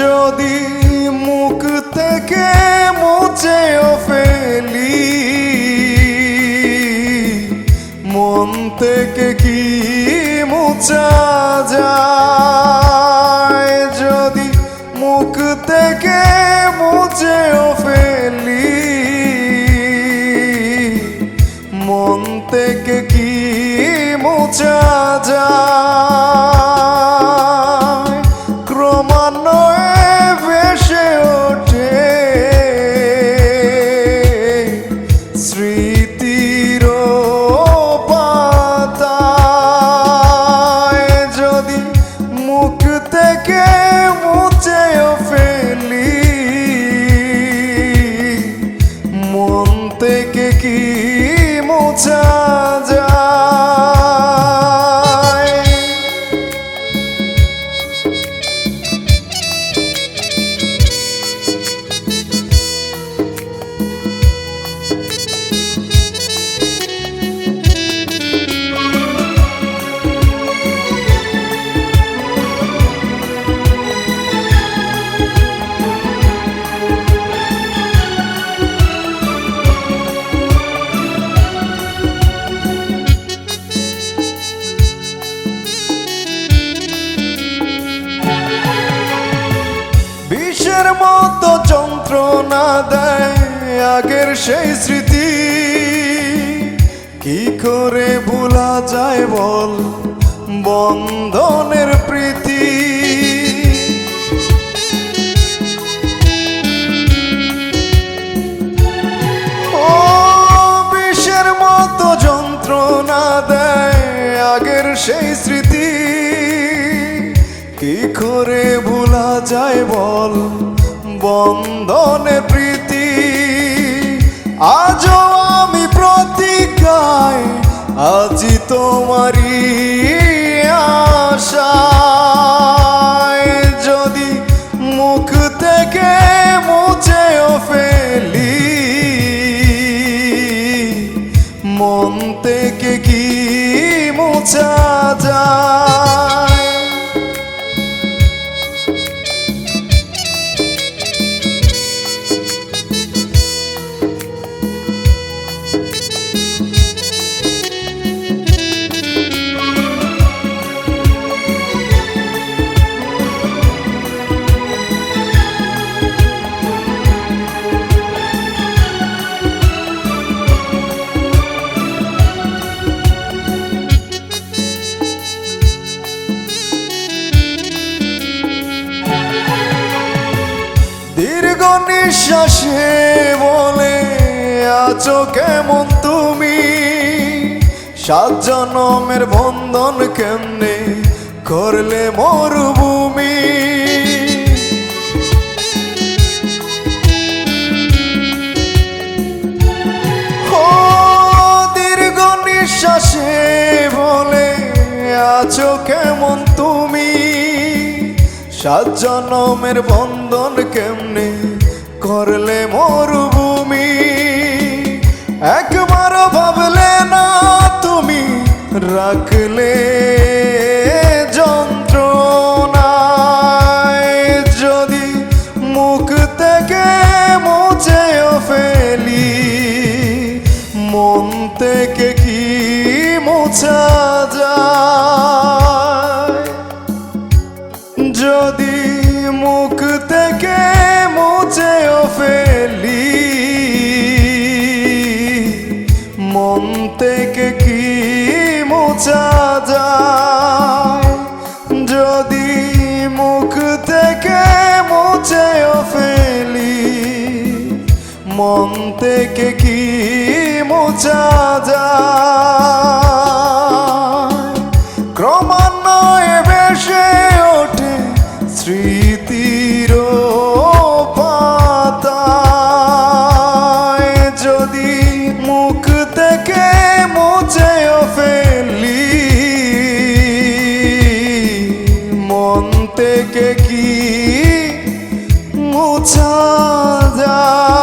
যদি মুখ থেকে মুছেও ফেলি মন থেকে কি মুছা? মন থেকে কি মোছা? সেই স্মৃতি কি করে ভোলা যায় বল? বন্ধনের প্রীতি। ও বিষের মতো যন্ত্রণা দেয় আগের সেই স্মৃতি। কি করে ভোলা যায় বল? বন্ধনে প্রীতি। আজও আমি প্রতিজ্ঞায় আজি তোমারই আশায়। যদি মুখ থেকে মুছেও ফেলি, মন থেকে কি মুছা যায়? নিঃশ্বাসে বলে আছো কেমন তুমি? সাত জনমের বন্ধন কেমনে করলে মরুভূমি? দীর্ঘ নিঃশ্বাসে বলে আছো কেমন তুমি? সাত জনমের বন্ধন কেমনে করলে মরুভূমি। একবার ভাবলে না তুমি রাখলে যন্ত্রণায়। যদি মুখ থেকে ফেলি, মন থেকে কি মোছা যায়? মন থেকে কি মোছা যায়? ক্রমান্বয়ে বেশে ওঠে স্মৃতির পাতায়। যদি মুখ থেকে মুছেও ফেলি, মন থেকে কি মুছা যায়?